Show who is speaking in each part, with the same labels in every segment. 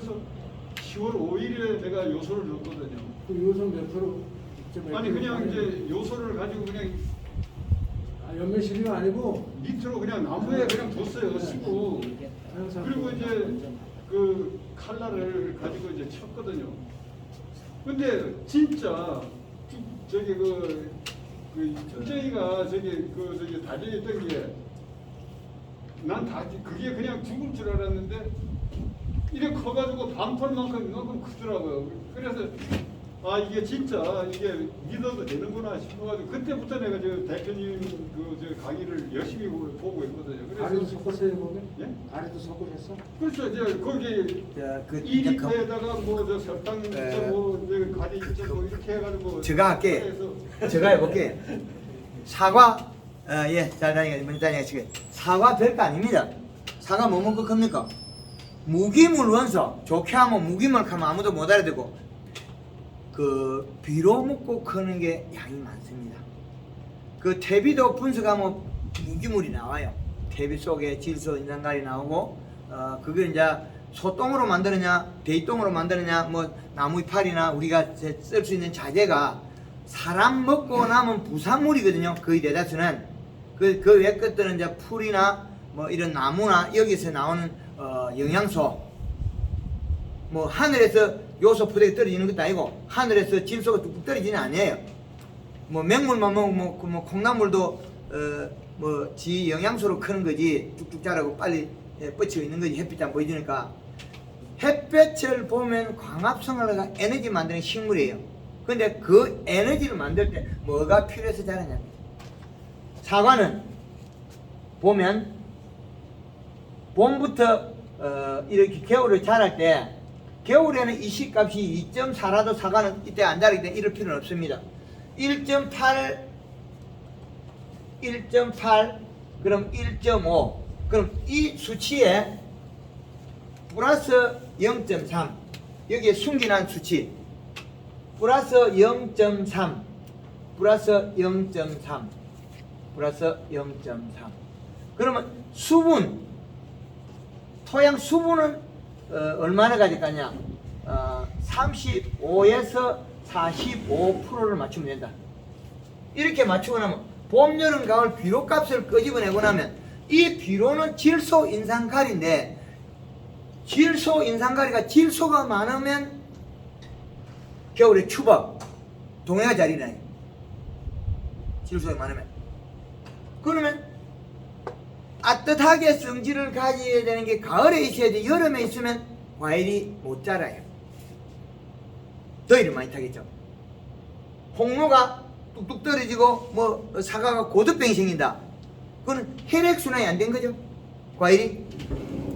Speaker 1: 그래서 10월 5일에 내가 요소를 줬거든요.
Speaker 2: 그 요소 몇 프로?
Speaker 1: 아니 그냥? 이제 요소를 가지고 그냥
Speaker 2: 아, 연면실이가 아니고
Speaker 1: 밑으로 그냥 나무에 그냥 뒀어요. 심고
Speaker 2: 항상
Speaker 1: 그리고 이제 그 칼날을 가지고 이제 쳤거든요. 근데 진짜 쭉 저기 그, 그 특정이가 저기 그 저기 다리에 있던 게 난 다 그게 그냥 죽을 줄 알았는데 이래 커가지고 밤톨만큼 이만큼 크더라고요. 그래서 아 이게 진짜 이게 믿어도 되는구나 싶어가지고 그때부터 내가 저 대표님 그저 강의를 열심히 보고 있거든요.
Speaker 2: 아래도
Speaker 1: 그래서
Speaker 2: 섞었어요 거기?
Speaker 1: 예?
Speaker 2: 아래도 섞으셨어?
Speaker 1: 그렇죠. 이제 거기
Speaker 3: 자, 그
Speaker 1: 2리터에다가 뭐저 설탕
Speaker 3: 에.
Speaker 1: 저뭐 가지 뭐 이렇게 해가지고
Speaker 3: 제가 할게. 제가 해볼게. 사과, 어, 예, 잘 다니가, 먼저 다니시게. 사과 별거 아닙니다. 사과 뭐 먹고 큽니까? 무기물 원소. 좋게 하면 무기물 하면 아무도 못 알아듣고. 그, 비로 먹고 크는 게 양이 많습니다. 그 퇴비도 분석하면 무기물이 나와요. 퇴비 속에 질소, 인산갈이 나오고, 어, 그걸 이제 소똥으로 만드느냐, 대이똥으로 만드느냐, 뭐, 나무 이파리나 우리가 쓸 수 있는 자재가 사람 먹고 남은 부산물이거든요. 거의 대다수는. 그, 그 외 것들은 이제 풀이나 뭐 이런 나무나 여기서 나오는 어, 영양소. 뭐 하늘에서 요소 푸대가 떨어지는 것도 아니고 하늘에서 질소가 뚝뚝 떨어지는 아니에요. 뭐 맹물만 먹으면 뭐, 그뭐 콩나물도 어 뭐 지 영양소로 크는 거지 쭉쭉 자라고 빨리 예, 뻗치고 있는 거지 햇빛 안 보여주니까 햇볕을 보면 광합성을 해가 에너지 만드는 식물이에요. 근데 그 에너지를 만들 때 뭐가 필요해서 자라냐? 사과는 보면 봄부터 어, 이렇게 겨울을 자랄 때 겨울에는 이식값이 2.4라도 사과는 이때 안 자라기 때문에 이럴 필요는 없습니다. 1.8 1.8 그럼 1.5 그럼 이 수치에 플러스 0.3 여기에 숨겨난 수치 플러스 0.3 플러스 0.3 플러스 0.3 그러면 수분 토양 수분은 어, 얼마나 가질까냐? 어, 35에서 45%를 맞추면 된다. 이렇게 맞추고 나면 봄, 여름, 가을 비료 값을 끄집어내고 나면 이 비료는 질소 인산가리인데 질소 인산가리가 질소가 많으면 겨울에 추박 동해가 잘 일어나요 질소가 많으면. 그러면 따뜻하게 성질을 가져야 되는 게 가을에 있어야 돼 여름에 있으면 과일이 못 자라요 더위를 많이 타겠죠 홍로가 뚝뚝 떨어지고 뭐 사과가 고두병이 생긴다. 그거는 혈액순환이 안 된 거죠. 과일이.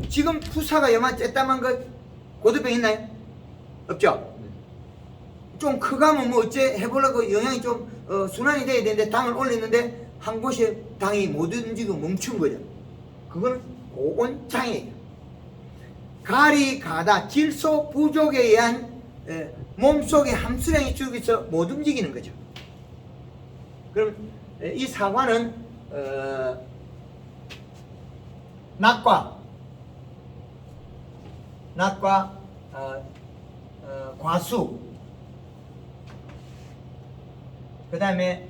Speaker 3: 지금 푸사가 요만 쬐따만 거 고두병 있나요? 없죠. 좀 크가면 뭐 어째 해보려고 영양이 좀 어, 순환이 돼야 되는데 당을 올리는데 한 곳에 당이 못 움직이고 멈춘 거죠. 그거는 고온장애예요. 가리 가다 질소 부족에 의한 에, 몸속의 함수량이 줄어서 못 움직이는 거죠. 그럼 에, 이 사과는 어, 낙과 낙과 어, 어, 과수 그 다음에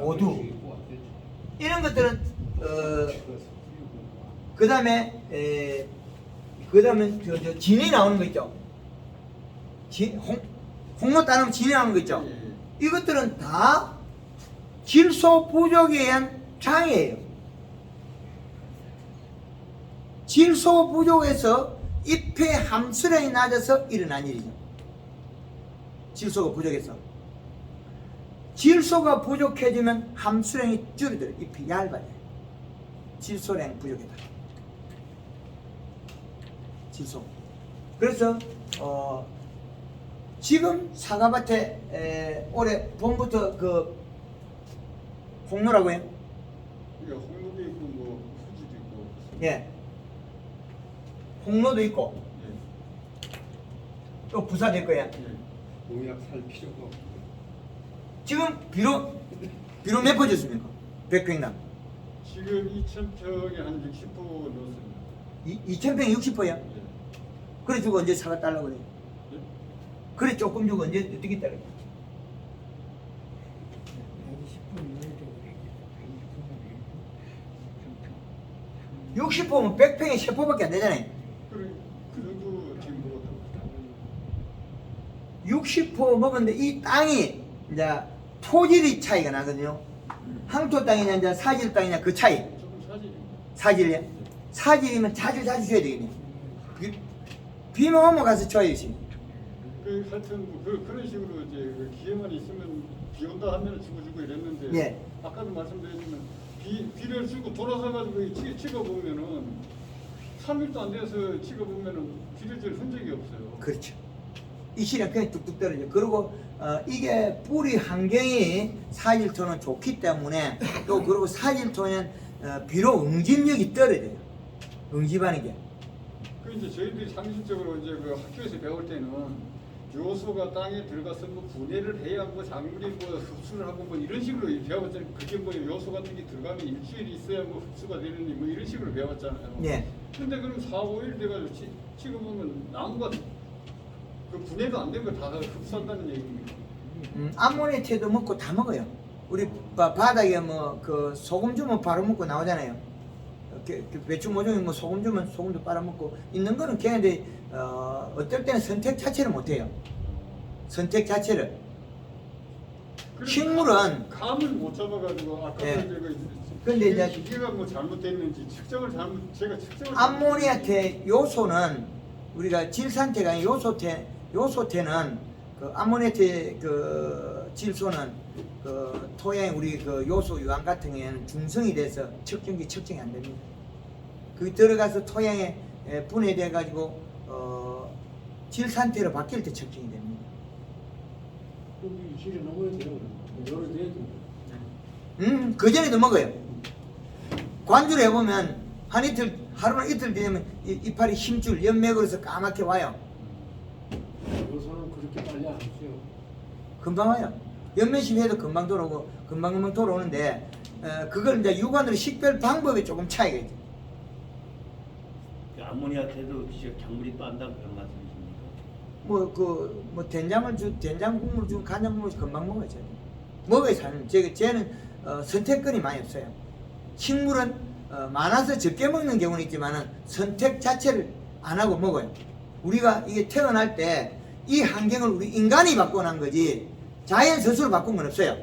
Speaker 3: 고두 이런 것들은 어, 그 다음에 그 다음에 저, 저 진이 나오는 거 있죠 진, 홍, 홍로 따르면 진이 나오는 거 있죠 이것들은 다 질소 부족에 의한 장애예요. 질소 부족에서 잎의 함수량이 낮아서 일어난 일이죠. 질소가 부족해서. 질소가 부족해지면 함수량이 줄어들어요. 잎이 얇아져요. 질소량 부족이다. 질소. 그래서 어, 지금 사과밭에 에, 올해 봄부터 그 홍로라고요?
Speaker 1: 그러니까 홍로도 있고 뭐 후지도 있고
Speaker 3: 예. 홍로도 있고
Speaker 1: 예.
Speaker 3: 또 부사 될 거야.
Speaker 1: 예.
Speaker 4: 농약 살 필요가 없고
Speaker 3: 지금 비료 비료 몇 퍼졌습니까? 백평당
Speaker 1: 지금 2,000평에 한 60% 넣었습니다.
Speaker 3: 이 2,000평 60%야.
Speaker 1: 예.
Speaker 3: 그래 주고 언제 사과 달라고 그래?
Speaker 1: 예?
Speaker 3: 그래 조금 주고 언제 어떻게 달라고 60포면 100평에 10포밖에 안 되잖아요.
Speaker 1: 그래 그 정도 지금 먹었다고
Speaker 3: 60포 먹었는데 이 땅이 이제 토질이 차이가 나거든요. 항토 땅이냐 이제 사질 땅이냐 그 차이. 사질이야? 사질이면 자주 자주 줘야 되겠네 비, 비만 오면 가서 줘야지
Speaker 1: 그 하여튼 뭐 그, 그런 식으로 이제 그 기회만 있으면 비 온다 하면 주고 주고 이랬는데
Speaker 3: 예.
Speaker 1: 아까도 말씀드렸지만 비, 비를 쓰고 돌아서 가지고 치, 찍어 보면은 3일도 안 돼서 찍어 보면은 비를 줄 흔적이 없어요.
Speaker 3: 그렇죠. 이 실은 그냥 뚝뚝 떨어져. 그리고 어, 이게 뿌리 환경이 사질토는 좋기 때문에 또 그리고 사질토는 어, 비로 응집력이 떨어져요. 응집하는 게.
Speaker 1: 그 이제 저희들이 상식적으로 이제 그 학교에서 배울 때는 요소가 땅에 들어가서 뭐 분해를 해야 뭐 작물이 뭐 흡수를 하고 뭐 이런 식으로 배웠잖아요. 그게 뭐 요소 같은 게 들어가면 일주일이 있어야 뭐 흡수가 되느니 뭐 이런 식으로 배웠잖아요.
Speaker 3: 예.
Speaker 1: 근데 그럼 4, 5일 돼가지고 치, 찍어보면 나무가 그 분해도 안 된 거 다 흡수한다는 얘기입니다.
Speaker 3: 음, 암모니테도 먹고 다 먹어요. 우리 바, 바닥에 뭐 그 소금 주면 바로 먹고 나오잖아요. 이렇게, 이렇게 배추 모종에 뭐 소금 주면 소금도 빨아 먹고 있는 거는 걔네들이 어, 어떨 때는 선택 자체를 못 해요. 선택 자체를. 식물은
Speaker 1: 감을 못 잡아가지고 아까
Speaker 3: 예. 근데 이제
Speaker 1: 기계가 뭐 잘못됐는지 측정을 잘못 제가 측정을
Speaker 3: 암모니아테 요소는 우리가 질산태가 아닌 요소태 요소태는 그 암모니아테 그 질소는 그 토양 우리 그 요소 유황 같은 경우에는 중성이 돼서 측정기 측정이 안 됩니다. 그 들어가서 토양에 에, 분해돼 가지고 어 질산태로 바뀔 때 측정이 됩니다.
Speaker 2: 넘어야 돼요. 열어 돼야지.
Speaker 3: 음, 그 전에도 먹어요. 관주를 해보면 한 이틀, 하루나 이틀 되면 이, 이파리 힘줄, 연맥으로서 까맣게 와요.
Speaker 2: 요소는 그렇게 빨리 안 써요.
Speaker 3: 금방 와요. 연면식 해도 금방 돌아오고, 금방 금방 돌아오는데, 어, 그걸 이제 육안으로 식별 방법에 조금 차이가 있죠.
Speaker 5: 그 암모니아테도 진짜 또 한다는 그런 말씀이십니까?
Speaker 3: 뭐, 그, 뭐, 된장을 주, 된장 국물 주고 간장 국물 금방 저는. 먹어야 사는, 제, 쟤는, 어, 선택권이 많이 없어요. 식물은, 어, 많아서 적게 먹는 경우는 있지만은 선택 자체를 안 하고 먹어요. 우리가 이게 태어날 때 이 환경을 우리 인간이 바꿔놓은 거지, 자연 스스로 바꾼 건 없어요.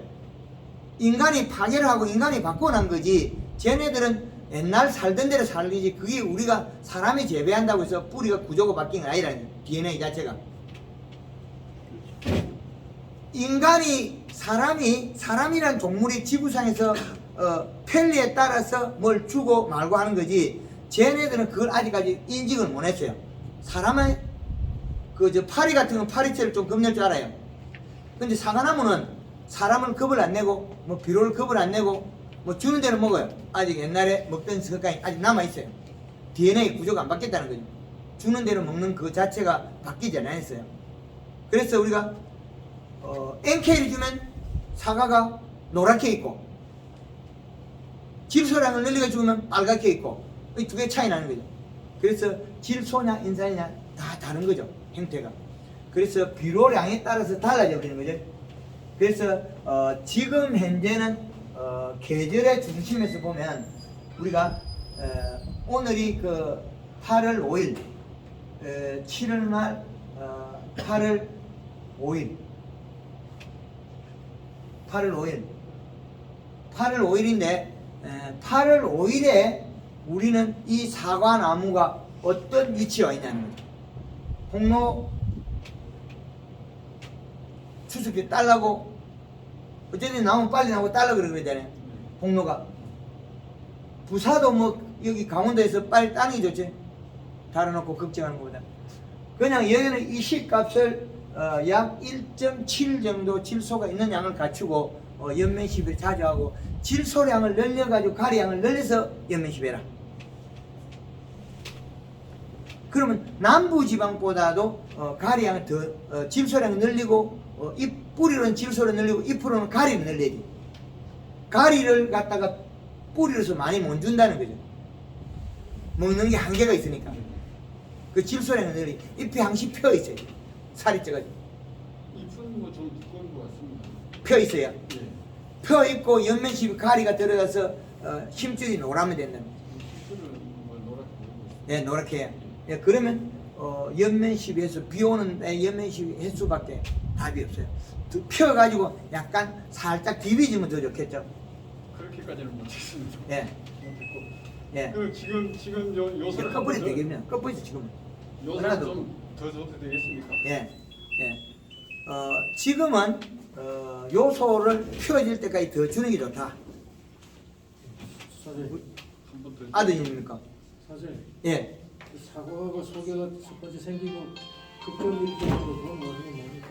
Speaker 3: 인간이 파괴를 하고 인간이 바꿔놓은 거지, 쟤네들은 옛날 살던 대로 살리지, 그게 우리가 사람이 재배한다고 해서 뿌리가 구조가 바뀐 건 거예요. DNA 자체가. 인간이 사람이 사람이란 동물이 지구상에서 어, 편리에 따라서 뭘 주고 말고 하는 거지 쟤네들은 그걸 아직까지 인식을 못 했어요 사람의 그저 파리 같은 건 파리채를 좀 겁낼 줄 알아요 근데 사과나무는 사람을 겁을 안 내고 뭐 비료를 겁을 안 내고 뭐 주는 대로 먹어요 아직 옛날에 먹던 습관이 아직 남아 있어요 DNA 구조가 안 바뀌었다는 거죠 주는 대로 먹는 그 자체가 바뀌지 않았어요 그래서 우리가 어, NK를 주면 사과가 노랗게 있고 질소량을 늘리게 주면 빨갛게 있고 이 두 개 차이 나는 거죠. 그래서 질소냐 인산이냐 다 다른 거죠. 형태가. 그래서 비료량에 따라서 달라져 버리는 거죠. 그래서 어, 지금 현재는 어, 계절의 중심에서 보면 우리가 어, 오늘이 그 8월 5일, 어, 7월 말 어, 8월 5일 8월 5일. 8월 5일인데 8월 5일에 우리는 이 사과 나무가 어떤 위치에 와 있냐는 거죠. 홍로 추석에 딸라고 어쨌든 나무 빨리 나고 딸라 그러거잖아요 홍로가 부사도 뭐 여기 강원도에서 빨리 따는 게 좋지. 달아놓고 걱정하는 것보다. 그냥 여기는 이 식값을 어, 약 1.7 정도 질소가 있는 양을 갖추고 어, 시비를 자주 하고 질소량을 늘려가지고 가리양을 늘려서 연면 시비해라. 그러면 남부 지방보다도 어, 가리양을 더 어, 질소량을 늘리고 어, 잎 뿌리로는 질소를 늘리고 잎으로는 가리를 늘려야지. 가리를 갖다가 뿌리로서 많이 못 준다는 거죠. 먹는 게 한계가 있으니까. 그 질소량은 늘 잎이 항시 펴 있어요. 살이 쪄가지고
Speaker 1: 잎은 뭐좀 두꺼운 것 같습니다.
Speaker 3: 펴 있어요.
Speaker 1: 예.
Speaker 3: 펴 있고 옆면십이 가리가 들어가서 어, 힘줄이 노라면 된다는 거죠.
Speaker 1: 뭐 노랗게.
Speaker 3: 예, 노랗게 해요. 예, 그러면 어, 옆면십에서 비 오는 데 옆면십 횟수밖에 답이 없어요. 두- 펴가지고 약간 살짝 디비지면 더 좋겠죠.
Speaker 1: 그렇게까지는 못했습니다.
Speaker 3: 예,
Speaker 1: 못했고.
Speaker 3: 예.
Speaker 1: 그 지금 지금 요 요소를
Speaker 3: 끝부리
Speaker 1: 한번 더-
Speaker 3: 되겠네요. 끝부리 지금.
Speaker 1: 요소를
Speaker 3: 하나도
Speaker 1: 좀더 줘도 되겠습니까?
Speaker 3: 예, 예. 어, 지금은 어, 요소를 펴질 때까지 더 주는 게 좋다.
Speaker 2: 사실
Speaker 1: 한번 더.
Speaker 3: 아드님입니까?
Speaker 2: 사실
Speaker 3: 예.
Speaker 2: 그 사과하고 소개가 첫 번째 생기고 급격히 뭐 하는 뭡니까?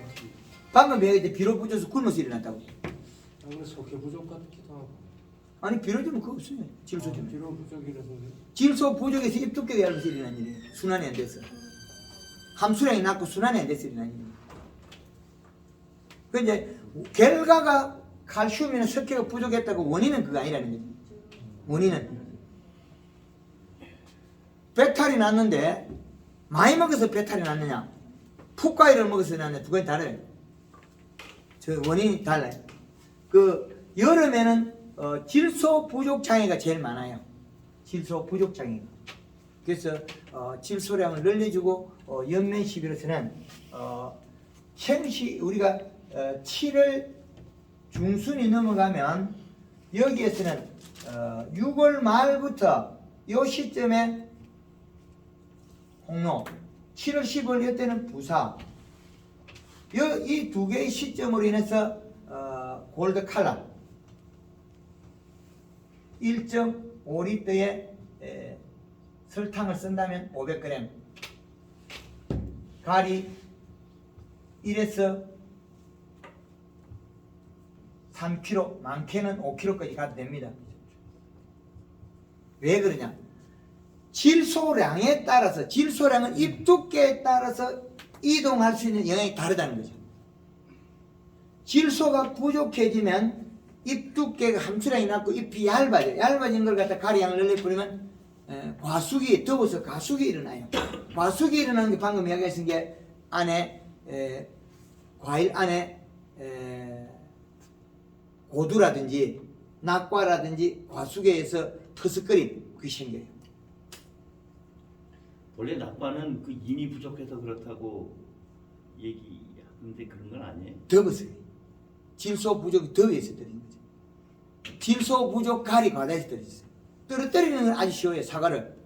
Speaker 3: 방금 얘기 때 비로 붙여서 굶어서 일어났다고.
Speaker 2: 아무래도 속해 부족 같기도 하고
Speaker 3: 아니 비로 주면 그거 없어요. 질소
Speaker 2: 아,
Speaker 3: 주면.
Speaker 2: 비로 부족이라서 그래.
Speaker 3: 질소 부족에서 입 두께가 얇아서 일어난 일이에요. 순환이 안 돼서. 함수량이 낮고 순환이 안 돼서 일어난 일이에요. 그 이제 결과가 칼슘이나 석회가 부족했다고 원인은 그거 아니라는 거죠. 원인은 배탈이 났는데 많이 먹어서 배탈이 났느냐 푹과일을 먹어서 났느냐 두 가지 다르요. 저 원인이 달라요. 그 여름에는 어, 질소 부족 장애가 제일 많아요. 질소 부족 장애가. 그래서 어, 질소량을 늘려주고 어, 연면 시비로서는 어, 현시 우리가 어, 7월 중순이 넘어가면 여기에서는 어, 6월 말부터 요 시점에 홍로 7월 10월 이때는 부사. 이 두 개의 시점으로 인해서 어, 골드 칼라. 1.5리터의 에, 설탕을 쓴다면 500g 가리 1에서 3kg 많게는 5kg까지 가도 됩니다. 왜 그러냐 질소량에 따라서 질소량은 잎 두께에 따라서 이동할 수 있는 영향이 다르다는 거죠 질소가 부족해지면 잎 두께가 함수량이 낮고 잎이 얇아져요. 얇아진 걸 갖다 가리양을 늘려버리면 에, 과숙이 더워서 가숙이 일어나요. 과숙이 일어나는 게 방금 이야기했은 게 안에 에, 과일 안에 에, 고두라든지 낙과라든지 과숙에 의해서 퍼석거림 그게 생겨요.
Speaker 5: 원래 낙과는 그 인이 부족해서 그렇다고 얘기하는데 그런 건 아니에요.
Speaker 3: 더웠어요. 질소 부족이 더위에서 떨어진 거죠. 질소 부족 가리 과다에서 떨어졌어요. 떨어뜨리는 건 아주 쉬워요. 사과를.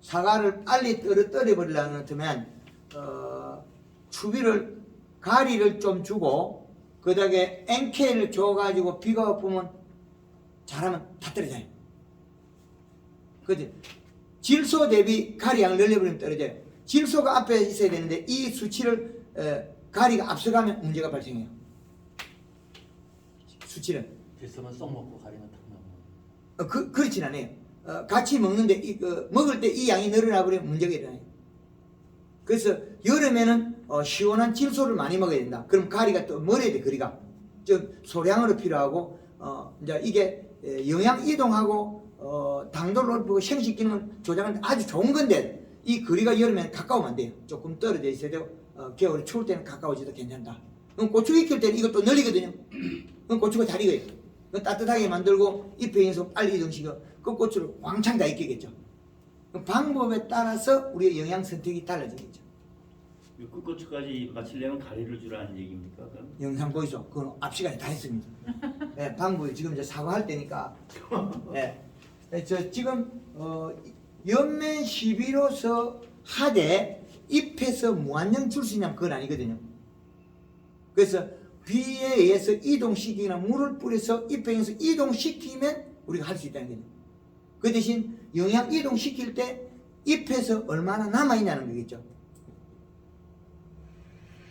Speaker 3: 사과를 빨리 떨어뜨려 버리려면 어, 추비를 가리를 좀 주고 그다음에 NK를 줘가지고 비가 오면 잘하면 다 떨어져요. 그지? 질소 대비 가리양을 늘려버리면 떨어져요. 질소가 앞에 있어야 되는데 이 수치를 어, 가리가 앞서가면 문제가 발생해요. 수치는
Speaker 6: 질소만 쏙 먹고 가리는 탁 나고.
Speaker 3: 어, 그 그렇진 않아요. 어, 같이 먹는데 이, 그, 먹을 때 이 양이 늘어나 버리면 문제가 일어나요. 그래서 여름에는 어, 시원한 질소를 많이 먹어야 된다. 그럼 가리가 또 멀어야 돼 거리가 좀 소량으로 필요하고 어, 이제 이게 에, 영양 이동하고 어, 당도를 높이고 조장하는 데 아주 좋은 건데 이 거리가 여름에는 가까우면 안 돼요. 조금 떨어져 있어야 되고 어, 겨울에 추울 때는 가까워져도 괜찮다. 그럼 고추 익힐 때는 이것도 늘리거든요. 그럼 고추가 잘 익어요. 그 따뜻하게 만들고 잎에 있어서 빨리 이동시켜 그 고추를 왕창 다 익히겠죠. 그 방법에 따라서 우리의 영양 선택이 달라지겠죠.
Speaker 5: 이 끝고추까지 맞추려면 가리를 주라는 얘기입니까? 그럼?
Speaker 3: 영상 보이죠? 그건 앞 시간에 다 했습니다. 네, 방법이 지금 이제 사과할 때니까. 네. 네, 저 지금 어, 연면 시비로서 하되 잎에서 무한정 줄 수 있냐면 그건 아니거든요. 그래서 비에 의해서 이동시키거나 물을 뿌려서 잎에 의해서 이동시키면 우리가 할 수 있다는 거죠. 그 대신 영양 이동시킬 때 잎에서 얼마나 남아있냐는 거겠죠.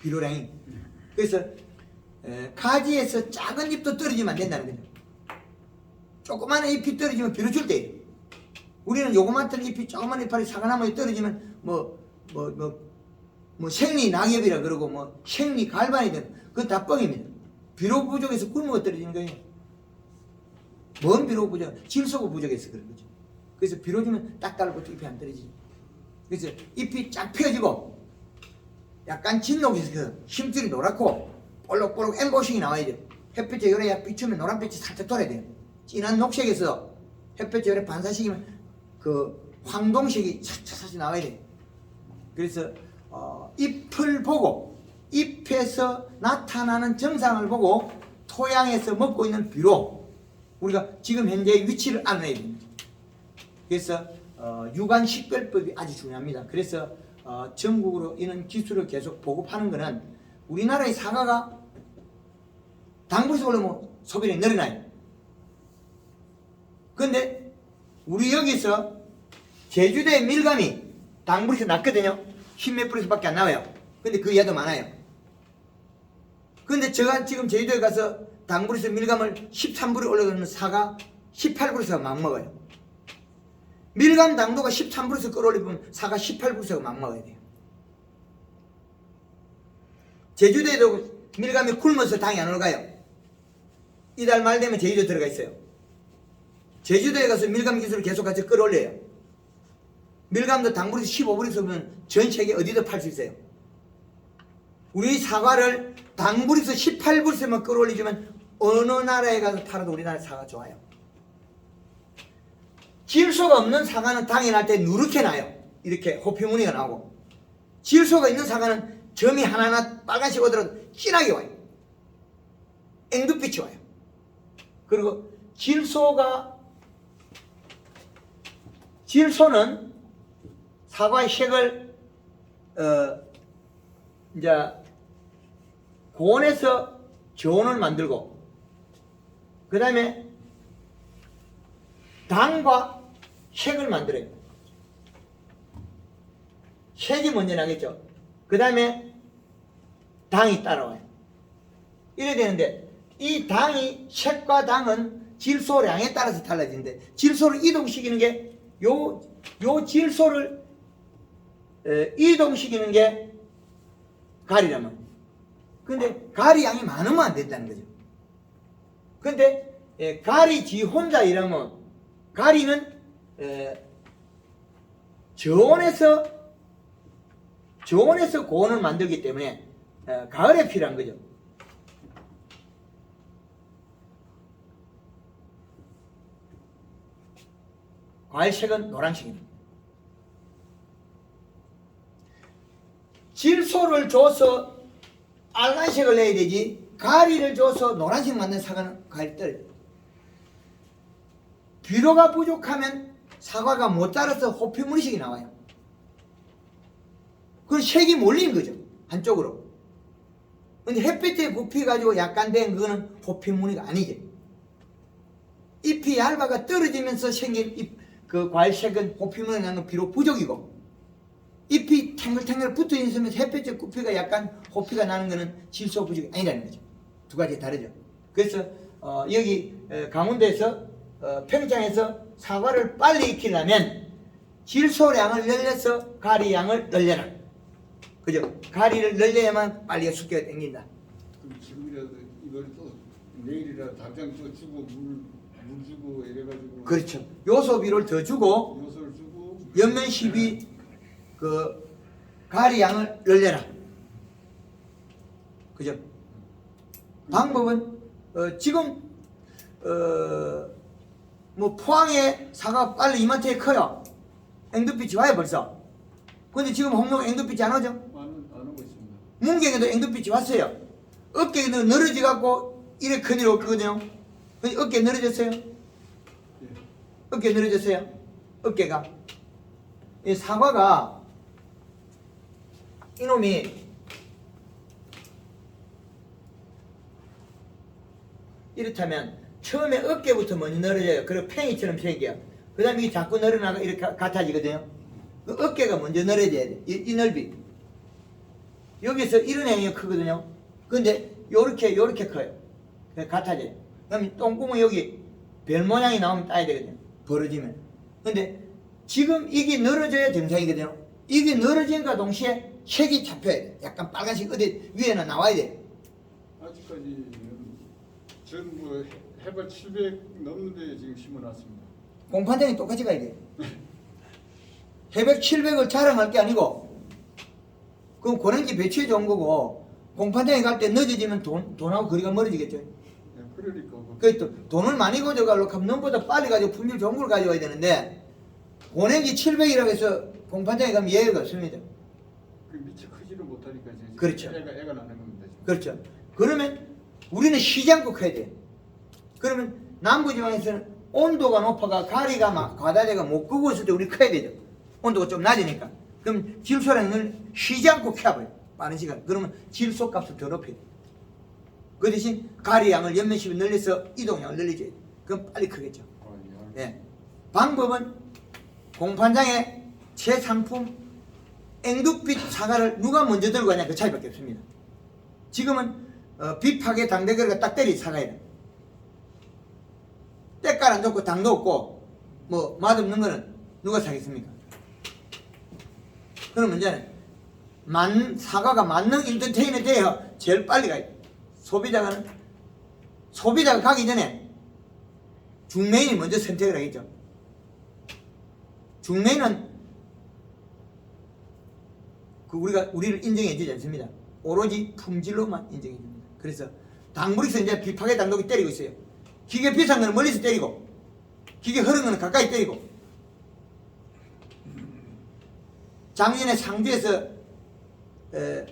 Speaker 3: 비료량이. 그래서 에, 가지에서 작은 잎도 떨어지면 안 된다는 거죠. 조그마한 잎이 떨어지면 비료 줄 때. 우리는 요거만한 잎이 조그만 잎알이 사과나무에 떨어지면 뭐 뭐 뭐 뭐 생리 낙엽이라 그러고 뭐 생리 갈반이든 그건 다 뻥입니다. 비료 부족해서 굶어 떨어지는 거예요. 뭔 비료 부족? 질소가 부족해서 그런 거죠. 그래서 비료 주면 딱 달라붙어 잎이 안 떨어지죠. 그래서 잎이 쫙 펴지고 약간 진녹에서 힘줄이 노랗고 볼록볼록 엠보싱이 나와야 돼요. 햇빛에 요래 비추면 노란빛이 살짝 돌아야 돼요. 진한 녹색에서 햇빛에 요래 반사시키면 그 황동색이 차차차차 나와야 돼요. 그래서 어, 잎을 보고 잎에서 나타나는 정상을 보고 토양에서 먹고 있는 비로 우리가 지금 현재 위치를 알아내야 됩니다. 그래서 어, 유관 식별법이 아주 중요합니다. 그래서 어, 전국으로 이런 기술을 계속 보급하는 것은 우리나라의 사과가 당분에서 올라면 소비량이 늘어나요. 근데 우리 여기서 제주도의 밀감이 당분에서 낮거든요. 10몇 프로에서밖에 안 나와요. 근데 그 이하도 많아요. 근데 제가 지금 제주도에 가서 당분에서 밀감을 13불에 올려놓는 사과 18불에서 막 먹어요. 밀감 당도가 13불에서 끌어올리면 사과 18불에서 막 먹어야 돼요. 제주도에도 밀감이 굶어서 당이 안 올라가요. 이달 말 되면 제주도 들어가 있어요. 제주도에 가서 밀감 기술을 계속 같이 끌어올려요. 밀감도 당분에서 15불에서 보면 전 세계 어디도 팔 수 있어요. 우리 사과를 당분에서 18불에서만 끌어올리지만 어느 나라에 가서 팔아도 우리나라 사과 좋아요. 질소가 없는 사과는 당이 날 때 누렇게 나요. 이렇게 호피무늬가 나오고 질소가 있는 사과는 점이 하나하나 빨간색 오더라도 진하게 와요. 앵두빛이 와요. 그리고 질소가 질소는 사과의 색을 어 이제 고온에서 저온을 만들고 그 다음에 당과 색을 만들어요. 색이 먼저 나겠죠. 그 다음에 당이 따라와요. 이래야 되는데 이 당이 색과 당은 질소량에 따라서 달라지는데 질소를 이동시키는 게 요 요 질소를 에, 이동시키는 게 가리라면 근데 가리 양이 많으면 안 된다는 거죠. 근데 에, 가리 지 혼자 이러면 가리는 에, 저온에서 저온에서 고온을 만들기 때문에 어, 가을에 필요한 거죠. 과일색은 노란색입니다. 질소를 줘서 빨간색을 내야 되지 가리를 줘서 노란색 만든 사과는 가리 떨어져. 비료가 부족하면 사과가 못 자라서 호피무늬색이 나와요. 그 색이 몰린 거죠. 한쪽으로. 근데 햇빛에 굽혀가지고 약간 된 그거는 호피무늬가 아니지. 잎이 얇아가 떨어지면서 생긴 잎, 그 과일색은 호피무늬 나는 건 비록 부족이고 잎이 탱글탱글 붙어 있으면 햇빛에 굽히가 약간 호피가 나는 거는 질소 부족이 아니라는 거죠. 두 가지 다르죠. 그래서 어, 여기 어, 강원도에서 어, 평창에서 사과를 빨리 익히려면 질소량을 늘려서 가리양을 늘려라. 그죠? 가리를 늘려야만 빨리 숙제가 땡긴다.
Speaker 1: 그럼 지금이라도 이걸 또 내일이라도 당장 또 주고 물, 물 주고 이래가지고
Speaker 3: 그렇죠. 요소비를 더 주고
Speaker 1: 요소를 주고
Speaker 3: 연면 시비 그 가리 양을 늘려라. 그죠? 방법은 어, 지금 어 뭐 포항에 사과 빨리 이마트에 커요. 앵두빛이 와요 벌써. 근데 지금 홍록 앵두빛이 안 오죠?
Speaker 1: 안, 안 오고 있습니다.
Speaker 3: 문경에도 앵두빛이 왔어요. 어깨가 늘어지 갖고 이래 큰일 없거든요. 어깨 늘어졌어요.
Speaker 1: 예.
Speaker 3: 어깨 늘어졌어요. 어깨가. 이 사과가 이놈이 이렇다면 처음에 어깨부터 먼저 늘어져요. 그리고 팽이처럼 생겨요. 그 다음에 이게 자꾸 늘어나가 이렇게 가- 같아지거든요. 그 어깨가 먼저 늘어져야 돼. 이, 이 넓이. 여기서 이런 행위가 크거든요. 근데 요렇게 요렇게 커요. 같아져요. 그럼 똥구멍 여기 별 모양이 나오면 따야 되거든요. 벌어지면. 근데 지금 이게 늘어져야 정상이거든요. 이게 늘어진과 동시에 색이 잡혀야 돼. 약간 빨간색 어디 위에는 나와야 돼.
Speaker 1: 아직까지 전뭐 해발 700 넘는 데 지금 심어놨습니다.
Speaker 3: 공판장이 똑같이 가야 돼. 해백 700을 자랑할 게 아니고 그럼 고랭지 배추에 좋은 거고 공판장에 갈 때 늦어지면 돈, 돈하고 거리가 멀어지겠죠.
Speaker 1: 예, 그러니까
Speaker 3: 뭐그또 돈을 많이 가져가려고 하면 넘보다 빨리 가지고 품질 좋은 걸 가져와야 되는데 고랭지 700이라고 해서 공판장에 가면 예외가 없습니다.
Speaker 1: 그 미처 크지를 못하니까 이제
Speaker 3: 그렇죠.
Speaker 1: 애가 애가 나는 겁니다. 지금.
Speaker 3: 그렇죠. 그러면 우리는 시장국 해야 돼. 그러면 남부지방에서는 온도가 높아가 가리가 막 과다제가 못 끄고 있을 때 우리 커야 되죠. 온도가 좀 낮으니까. 그럼 질소량을 시장국 해버려. 빠른 시간. 그러면 질소 값을 더 높여야 돼. 그 대신 가리 양을 연면십에 늘려서 이동량을 늘리죠. 그럼 빨리 크겠죠. 네. 방법은 공판장에 제 상품 앵두빛 사과를 누가 먼저 들고 가냐 그 차이밖에 없습니다. 지금은 어, 빛하게 당대거리가 딱 때리 사과이다. 때깔 안 좋고 당도 없고 뭐 맛없는 거는 누가 사겠습니까? 그럼 문제는 만, 사과가 만능 인터테인이 돼야 제일 빨리 가요. 소비자가는 소비자가 가기 전에 중매인이 먼저 선택을 하겠죠. 중매인은 그 우리가 우리를 인정해 주지 않습니다. 오로지 품질로만 인정해 줍니다. 그래서 당불에서 이제 비파게 당독이 때리고 있어요. 기계 비싼 거는 멀리서 때리고 기계 흐른 거는 가까이 때리고 작년에 상주에서 에,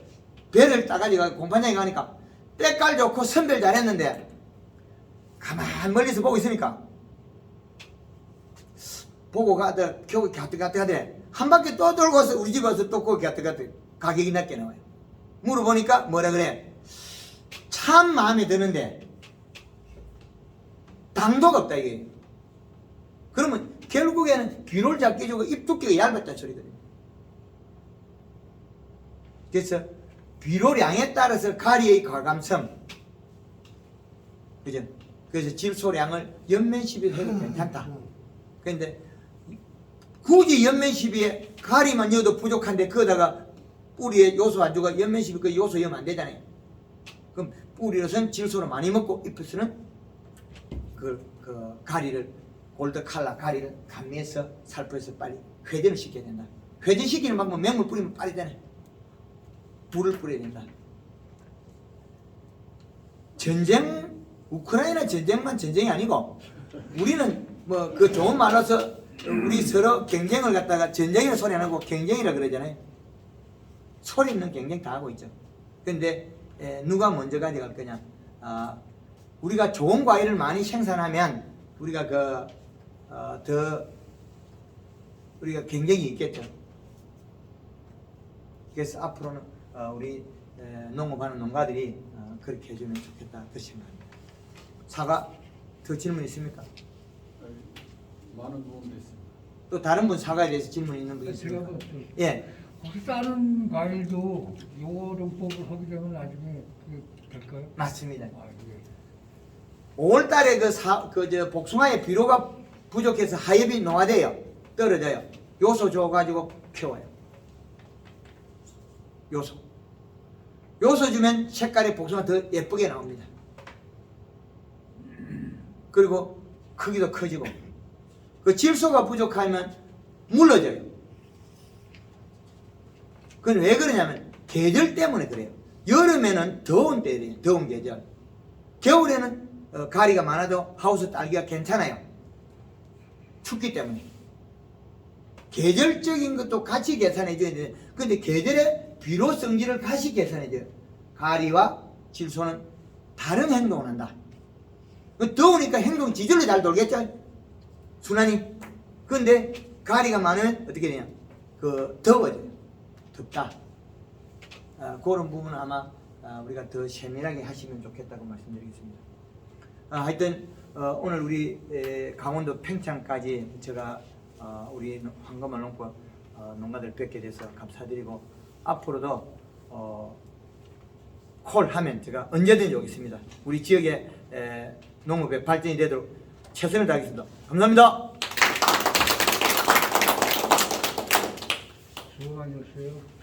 Speaker 3: 배를 따가지고 공판장에 가니까 때깔 좋고 선별 잘했는데 가만 멀리서 보고 있으니까? 보고 가다 겨우 가뜩 가뜩 하더래 한 바퀴 또 돌고서 우리 집 와서 또 거기 가뜩 가뜩 가격이 낮게 나와요. 물어보니까 뭐라 그래? 참 마음에 드는데 당도가 없다 이게. 그러면 결국에는 귀를 작게 주고 입 두께가 얇았다는 소리거든요. 그래서 비료량에 따라서 가리의 과감성. 그죠? 그래서 질소량을 연면 시비로 해도 괜찮다. 그런데 굳이 연면 시비에 가리만 넣어도 부족한데 거기다가 뿌리에 요소 안 주고 연면 시비 그 요소 넣으면 안 되잖아요. 그럼 뿌리로선 질소를 많이 먹고 잎에서는 그, 그 가리를 골드 칼라 가리를 감미해서 살포해서 빨리 회전을 시켜야 된다. 회전시키는 방법은 맹물 뿌리면 빨리 되네 물을 뿌려야 된다. 전쟁 우크라이나 전쟁만 전쟁이 아니고 우리는 뭐 그 좋은 말로서 우리 서로 경쟁을 갖다가 전쟁이라 소리 안 하고 경쟁이라 그러잖아요. 소리 있는 경쟁 다 하고 있죠. 근데 에, 누가 먼저 가져갈 거냐? 아, 우리가 좋은 과일을 많이 생산하면 우리가 그 어, 더 우리가 경쟁이 있겠죠. 그래서 앞으로는 어, 우리 에, 농업하는 농가들이 어, 그렇게 해주면 좋겠다 그 생각합니다. 사과 더 질문 있습니까?
Speaker 1: 많은 도움 됐습니다.
Speaker 3: 또 다른 분 사과에 대해서 질문 있는 분 있습니까?
Speaker 7: 그
Speaker 3: 예,
Speaker 7: 혹시 다른 과일도 요령법을 하게 되면 나중에 그 될까요?
Speaker 3: 맞습니다.
Speaker 7: 아, 예.
Speaker 3: 5월달에 그 사, 그저 복숭아의 비료가 부족해서 하엽이 농화돼요. 떨어져요. 요소 줘가지고 키워요. 요소. 요소 주면 색깔이 복숭아 더 예쁘게 나옵니다. 그리고 크기도 커지고. 그 질소가 부족하면 물러져요. 그건 왜 그러냐면 계절 때문에 그래요. 여름에는 더운 때예요. 더운 계절. 겨울에는 어, 가리가 많아도 하우스 딸기가 괜찮아요. 춥기 때문에. 계절적인 것도 같이 계산해 줘야 돼. 근데 계절의 비료 성질을 같이 계산해 줘요. 가리와 질소는 다른 행동을 한다. 그 더우니까 행동 지절로 잘 돌겠죠? 순환이. 근데 가리가 많으면 어떻게 되냐? 그 더워져요. 덥다. 아, 그런 부분은 아마 아, 우리가 더 세밀하게 하시면 좋겠다고 말씀드리겠습니다. 아, 하여튼 어, 오늘 우리 에, 강원도 평창까지 제가 어, 우리 황금알 농부 어, 농가들 뵙게 돼서 감사드리고 앞으로도 어, 콜 하면 제가 언제든지 오겠습니다. 우리 지역의 에, 농업의 발전이 되도록 최선을 다하겠습니다. 감사합니다.
Speaker 7: 수고 많으셨어요.